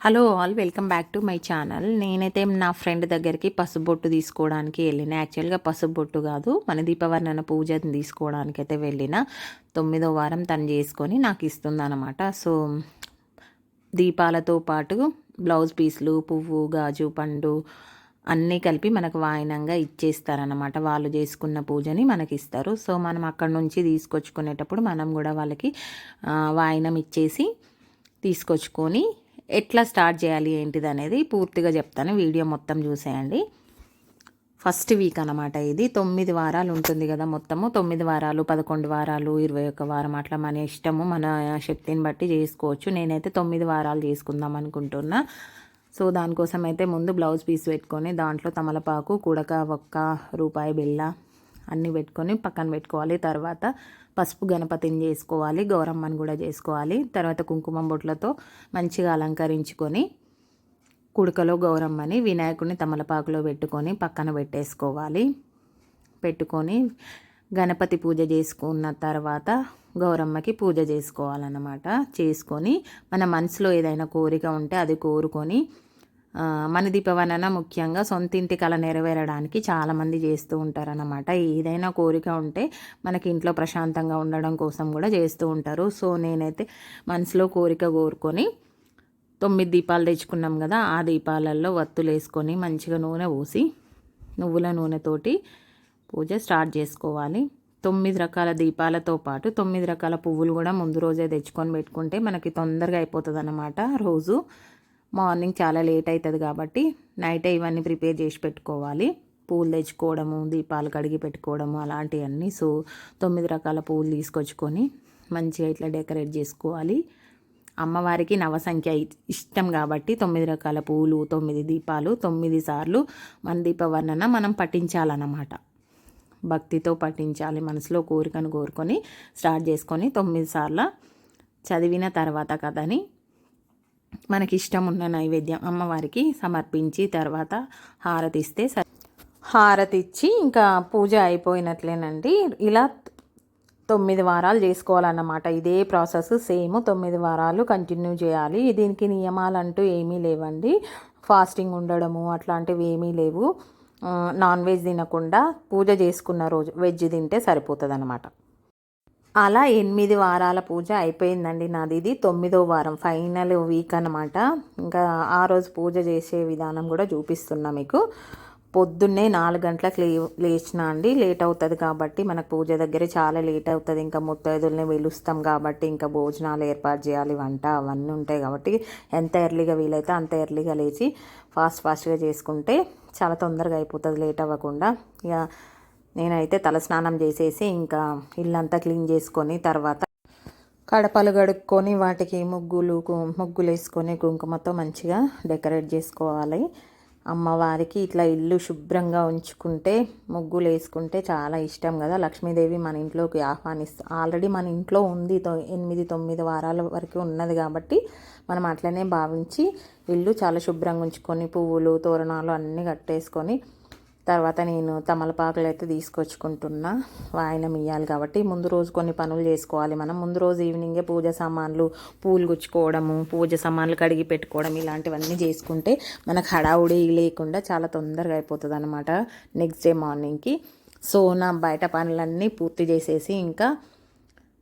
Hello all welcome back to my channel నేనైతే నా friend దగ్గరికి పసుపు బొట్టు తీసుకోవడానికి వెళ్ళిన. యాక్చువల్గా పసుపు బొట్టు కాదు మన దీపవర్ణన పూజని తీసుకోవడానికి అయితే వెళ్ళిన. తొమ్మిదో వారం తను చేసుకొని నాకు ఇస్తుందన్నమాట. సో దీపాలతో పాటు బ్లౌజ్ పీస్లు పువ్వు గాజు పండు అన్నీ కలిపి మనకు వాయినంగా ఇచ్చేస్తారనమాట వాళ్ళు చేసుకున్న పూజని మనకి ఇస్తారు. సో మనం అక్కడ నుంచి తీసుకొచ్చుకునేటప్పుడు మనం కూడా వాళ్ళకి వాయినం ఇచ్చేసి తీసుకొచ్చుకొని ఎట్లా స్టార్ట్ చేయాలి ఏంటిది అనేది పూర్తిగా చెప్తాను. వీడియో మొత్తం చూసేయండి. ఫస్ట్ వీక్ అనమాట ఇది. తొమ్మిది వారాలు ఉంటుంది కదా మొత్తము. తొమ్మిది వారాలు పదకొండు వారాలు ఇరవై ఒక్క వారం అట్లా మన ఇష్టము మన శక్తిని బట్టి చేసుకోవచ్చు. నేనైతే తొమ్మిది వారాలు చేసుకుందాం అనుకుంటున్నా. సో దానికోసం అయితే ముందు బ్లౌజ్ పీస్ పెట్టుకొని దాంట్లో తమలపాకు కుడక ఒక్క రూపాయి బిళ్ళ అన్నీ పెట్టుకొని పక్కన పెట్టుకోవాలి. తర్వాత పసుపు గణపతిని చేసుకోవాలి. గౌరమ్మని కూడా చేసుకోవాలి. తర్వాత కుంకుమ బొట్లతో మంచిగా అలంకరించుకొని కుడకలో గౌరమ్మని వినాయకుడిని తమలపాకులో పెట్టుకొని పక్కన పెట్టేసుకోవాలి. పెట్టుకొని గణపతి పూజ చేసుకున్న తర్వాత గౌరమ్మకి పూజ చేసుకోవాలన్నమాట. చేసుకొని మన మనసులో ఏదైనా కోరిక ఉంటే అది కోరుకొని మన దీపవనన ముఖ్యంగా సొంతింటి కళ నెరవేరడానికి చాలామంది చేస్తూ ఉంటారన్నమాట. ఏదైనా కోరిక ఉంటే మనకి ఇంట్లో ప్రశాంతంగా ఉండడం కోసం కూడా చేస్తూ ఉంటారు. సో నేనైతే మనసులో కోరిక కోరుకొని తొమ్మిది దీపాలు తెచ్చుకున్నాం కదా ఆ దీపాలలో వత్తులు వేసుకొని మంచిగా నూనె పోసి నువ్వుల నూనెతోటి పూజ స్టార్ట్ చేసుకోవాలి. తొమ్మిది రకాల దీపాలతో పాటు తొమ్మిది రకాల పువ్వులు కూడా ముందు రోజే తెచ్చుకొని పెట్టుకుంటే మనకి తొందరగా అయిపోతుంది అన్నమాట రోజు. మార్నింగ్ చాలా లేట్ అవుతుంది కాబట్టి నైటే ఇవన్నీ ప్రిపేర్ చేసి పెట్టుకోవాలి. పూలు తెచ్చుకోవడము దీపాలు కడిగి పెట్టుకోవడము అలాంటివన్నీ. సో తొమ్మిది రకాల పూలు తీసుకొచ్చుకొని మంచిగా ఇట్లా డెకరేట్ చేసుకోవాలి. అమ్మవారికి నవసంఖ్య ఇష్టం కాబట్టి తొమ్మిది రకాల పూలు తొమ్మిది దీపాలు తొమ్మిది సార్లు మన దీపవర్ణన మనం పఠించాలన్నమాట. భక్తితో పఠించాలి మనసులో కోరికను కోరుకొని స్టార్ట్ చేసుకొని తొమ్మిది సార్లు చదివిన తర్వాత కథని మనకి ఇష్టం ఉన్న నైవేద్యం అమ్మవారికి సమర్పించి తర్వాత హారతి ఇస్తే హారతి ఇచ్చి ఇంకా పూజ అయిపోయినట్లేనండి. ఇలా తొమ్మిది వారాలు చేసుకోవాలన్నమాట. ఇదే ప్రాసెస్ సేమ్ తొమ్మిది వారాలు కంటిన్యూ చేయాలి. దీనికి నియమాలు అంటూ ఏమీ లేవండి. ఫాస్టింగ్ ఉండడము అట్లాంటివి ఏమీ లేవు. నాన్ వెజ్ తినకుండా పూజ చేసుకున్న రోజు వెజ్ తింటే సరిపోతుంది అలా ఎనిమిది వారాల పూజ అయిపోయిందండి నాది ఇది తొమ్మిదో వారం ఫైనల్ వీక్ అనమాట ఇంకా ఆ రోజు పూజ చేసే విధానం కూడా చూపిస్తున్నా మీకు. పొద్దున్నే నాలుగు గంటలకు లే లేచిన అండి లేట్ అవుతుంది కాబట్టి మనకు పూజ దగ్గర చాలా లేట్ అవుతుంది. ఇంకా ముత్తైదుల్ని వెలుస్తాం కాబట్టి ఇంకా భోజనాలు ఏర్పాటు చేయాలి వంట అవన్నీ ఉంటాయి కాబట్టి ఎంత ఎర్లీగా వీలైతే అంత ఎర్లీగా లేచి ఫాస్ట్ ఫాస్ట్గా చేసుకుంటే చాలా తొందరగా అయిపోతుంది లేట్ అవ్వకుండా. ఇక నేనైతే తలస్నానం చేసేసి ఇంకా ఇల్లంతా క్లీన్ చేసుకొని తర్వాత కడపలు గడుక్కొని వాటికి ముగ్గులు కు- ముగ్గులు వేసుకొని కుంకుమతో మంచిగా డెకరేట్ చేసుకోవాలి. అమ్మవారికి ఇట్లా ఇల్లు శుభ్రంగా ఉంచుకుంటే ముగ్గులు వేసుకుంటే చాలా ఇష్టం కదా. లక్ష్మీదేవి మన ఇంట్లోకి ఆహ్వానిస్తూ ఆల్రెడీ మన ఇంట్లో ఉంది. తొ- ఎనిమిది తొమ్మిది వారాల వరకు ఉన్నది కాబట్టి మనం అట్లనే భావించి ఇల్లు చాలా శుభ్రంగా ఉంచుకొని పువ్వులు తోరణాలు అన్నీ కట్టేసుకొని తర్వాత నేను తమలపాకులు అయితే తీసుకొచ్చుకుంటున్నా. వాయనం ఇవ్వాలి కాబట్టి ముందు రోజు కొన్ని పనులు చేసుకోవాలి మనం. ముందు రోజు ఈవినింగే పూజ సామాన్లు పూలు గుచ్చుకోవడము పూజ సామాన్లు కడిగి పెట్టుకోవడం ఇలాంటివన్నీ చేసుకుంటే మనకు హడావుడి లేకుండా చాలా తొందరగా అయిపోతుంది అనమాట నెక్స్ట్ డే మార్నింగ్కి సో నా బయట పనులన్నీ పూర్తి చేసేసి ఇంకా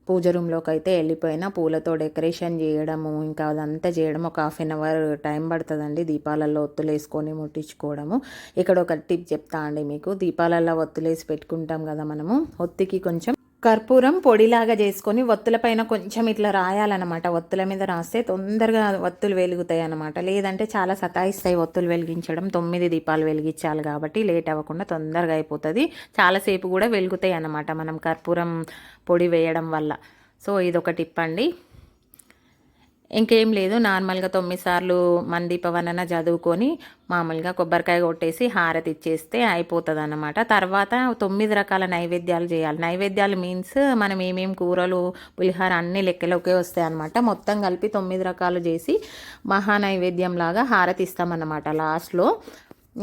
పూజ రూమ్లోకి అయితే వెళ్ళిపోయినా పూలతో డెకరేషన్ చేయడము ఇంకా అదంతా చేయడం ఒక హాఫ్ అన్ అవర్ టైం పడుతుందండి దీపాలలో ఒత్తులు వేసుకొని ముట్టించుకోవడము. ఇక్కడ ఒక టిప్ చెప్తా అండి మీకు. దీపాలలో ఒత్తులేసి పెట్టుకుంటాం కదా మనము. ఒత్తికి కొంచెం కర్పూరం పొడిలాగా చేసుకొని ఒత్తుల పైన కొంచెం ఇట్లా రాయాలన్నమాట. ఒత్తుల మీద రాస్తే తొందరగా ఒత్తులు వెలుగుతాయి అన్నమాట. లేదంటే చాలా సతాయిస్తాయి ఒత్తులు వెలిగించడం. తొమ్మిది దీపాలు వెలిగించాలి కాబట్టి లేట్ అవ్వకుండా తొందరగా అయిపోతుంది. చాలాసేపు కూడా వెలుగుతాయి అన్నమాట మనం కర్పూరం పొడి వేయడం వల్ల. సో ఇదొక టిప్ అండి. ఇంకేం లేదు. నార్మల్గా తొమ్మిది సార్లు మందీపవనన చదువుకొని మామూలుగా కొబ్బరికాయ కొట్టేసి హారతి ఇచ్చేస్తే అయిపోతుంది అన్నమాట తర్వాత తొమ్మిది రకాల నైవేద్యాలు చేయాలి. నైవేద్యాలు మీన్స్ మనం ఏమేం కూరలు పులిహార అన్ని లెక్కలోకే వస్తాయి అనమాట మొత్తం కలిపి తొమ్మిది రకాలు చేసి మహా నైవేద్యం లాగా హారతి ఇస్తామన్నమాట లాస్ట్లో.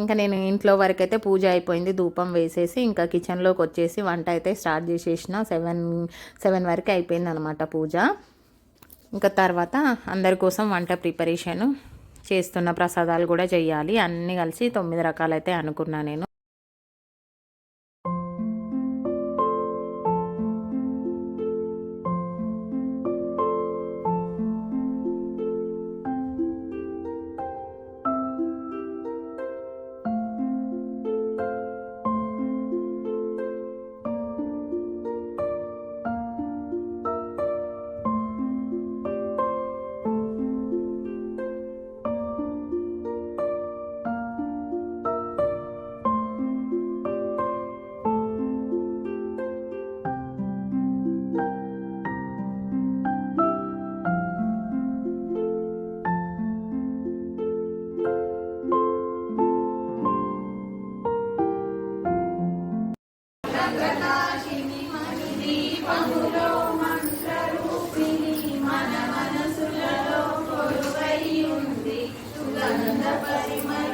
ఇంకా నేను ఇంట్లో వరకు అయితే పూజ అయిపోయింది. ధూపం వేసేసి ఇంకా కిచెన్లోకి వచ్చేసి వంట అయితే స్టార్ట్ చేసేసిన. సెవెన్ సెవెన్ వరకు అయిపోయింది అనమాట పూజ. ఇంకా తర్వాత అందరి కోసం వంట ప్రిపరేషను చేస్తున్న ప్రసాదాలు కూడా చేయాలి. అన్నీ కలిసి తొమ్మిది రకాలైతే అనుకున్నా నేను. परिमल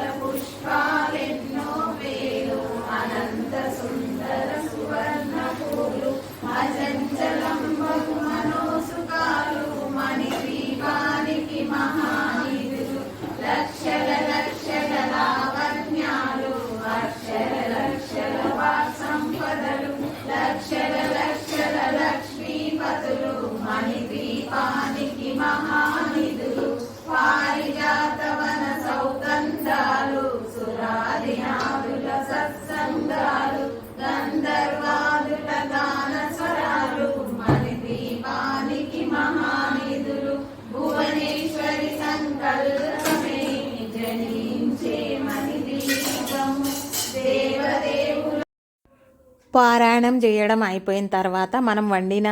పారాయణం చేయడం అయిపోయిన తర్వాత మనం వండిన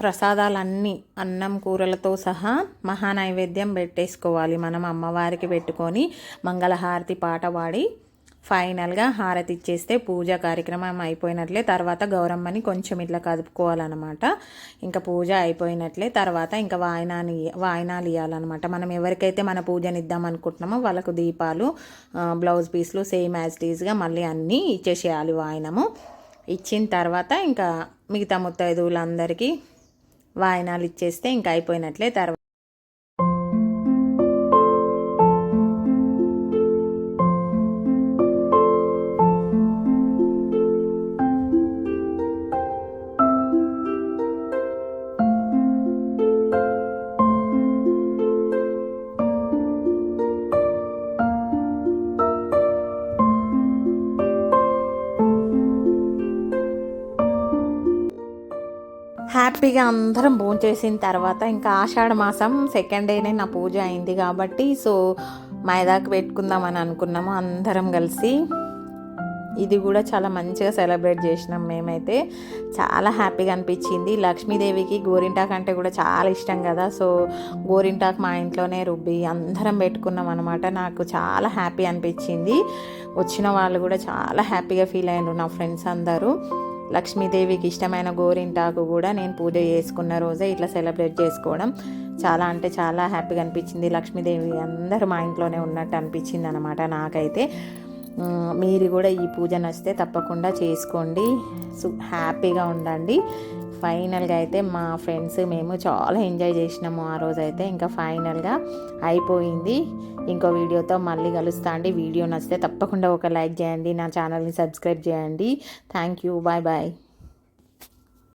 ప్రసాదాలన్నీ అన్నం కూరలతో సహా మహానైవేద్యం పెట్టేసుకోవాలి. మనం అమ్మవారికి పెట్టుకొని మంగళహారతి పాట పాడి ఫైనల్గా హారతి ఇచ్చేస్తే పూజ కార్యక్రమం అయిపోయినట్లే తర్వాత గౌరమ్మని కొంచెం ఇట్లా కదుపుకోవాలన్నమాట. ఇంకా పూజ అయిపోయినట్లే తర్వాత ఇంకా వాయినాని వాయినాలు ఇవ్వాలన్నమాట మనం ఎవరికైతే మన పూజని ఇద్దాం అనుకుంటున్నామో వాళ్ళకు దీపాలు బ్లౌజ్ పీస్లు సేమ్ యాజ్ టీజ్గా మళ్ళీ అన్నీ ఇచ్చేసేయాలి వాయినము. ఇచ్చిన తర్వాత ఇంకా మిగతా ముత్తైదువులందరికీ వాయినాలు ఇచ్చేస్తే ఇంకా అయిపోయినట్లే తర్వాత హ్యాపీగా అందరం భోంచేసిన తర్వాత ఇంకా ఆషాఢ మాసం సెకండ్ డేనే నా పూజ అయింది కాబట్టి సో మైదాకు పెట్టుకుందామని అనుకున్నాము అందరం కలిసి. ఇది కూడా చాలా మంచిగా సెలబ్రేట్ చేసినాం మేమైతే. చాలా హ్యాపీగా అనిపించింది. లక్ష్మీదేవికి గోరింటాక్ అంటే కూడా చాలా ఇష్టం కదా సో గోరింటాక్ మా ఇంట్లోనే రుబ్బి అందరం పెట్టుకున్నాం అనమాట నాకు చాలా హ్యాపీ అనిపించింది. వచ్చిన వాళ్ళు కూడా చాలా హ్యాపీగా ఫీల్ అయ్యారు నా ఫ్రెండ్స్ అందరూ. లక్ష్మీదేవికి ఇష్టమైన గోరింటాకు కూడా నేను పూజ చేసుకున్న రోజే ఇట్లా సెలబ్రేట్ చేసుకోవడం. చాలా అంటే చాలా హ్యాపీగా అనిపించింది. లక్ష్మీదేవి అందరూ మా ఇంట్లోనే ఉన్నట్టు అనిపించింది అనమాట నాకైతే. మీరు కూడా ఈ పూజ నచ్చితే తప్పకుండా చేసుకోండి. హ్యాపీగా ఉండండి. ఫైనల్గా అయితే మా ఫ్రెండ్స్ మేము చాలా ఎంజాయ్ చేసినాము ఆ రోజు అయితే ఇంకా ఫైనల్గా అయిపోయింది. ఇంకో వీడియోతో మళ్ళీ కలుస్తా అండి. వీడియో నచ్చితే తప్పకుండా ఒక లైక్ చేయండి నా ఛానల్ని సబ్స్క్రైబ్ చేయండి. Thank you. Bye bye.